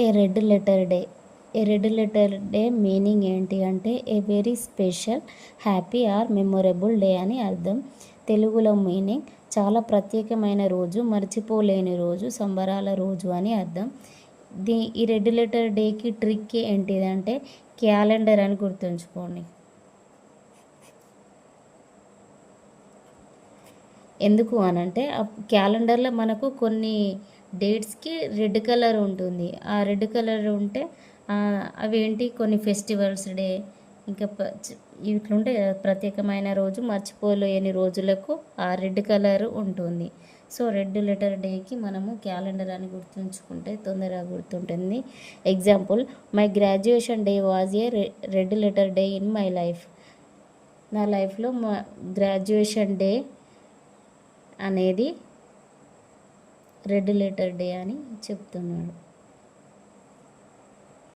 A red letter day? A red letter day meaning ఏంటి అంటే a very special happy or memorable day అని అర్థం. తెలుగులో meaning చాలా ప్రత్యేకమైన రోజు మర్చిపోలేని రోజు సంబరాల రోజు అని అర్థం. దీ ఈ రెడ్ లెటర్ డేకి ట్రిక్ ఏంటిదంటే క్యాలెండర్ అని గుర్తుంచుకోండి. ఎందుకు అనంటే ఆ క్యాలెండర్లో మనకు కొన్ని డేట్స్కి రెడ్ కలర్ ఉంటుంది. ఆ రెడ్ కలర్ ఉంటే అవేంటి? కొన్ని ఫెస్టివల్స్ డే ఇంకా ఇట్లుంటే ప్రత్యేకమైన రోజు మర్చిపోలేని రోజులకు ఆ రెడ్ కలర్ ఉంటుంది. సో రెడ్ లెటర్ డేకి మనము క్యాలెండర్ అని గుర్తుంచుకుంటే తొందరగా గుర్తుంటుంది. Example my graduation day was a red letter day in my life. నా లైఫ్లో మా గ్రాడ్యుయేషన్ డే అనేది రెడ్ లెటర్ డే అని చెప్తున్నాడు.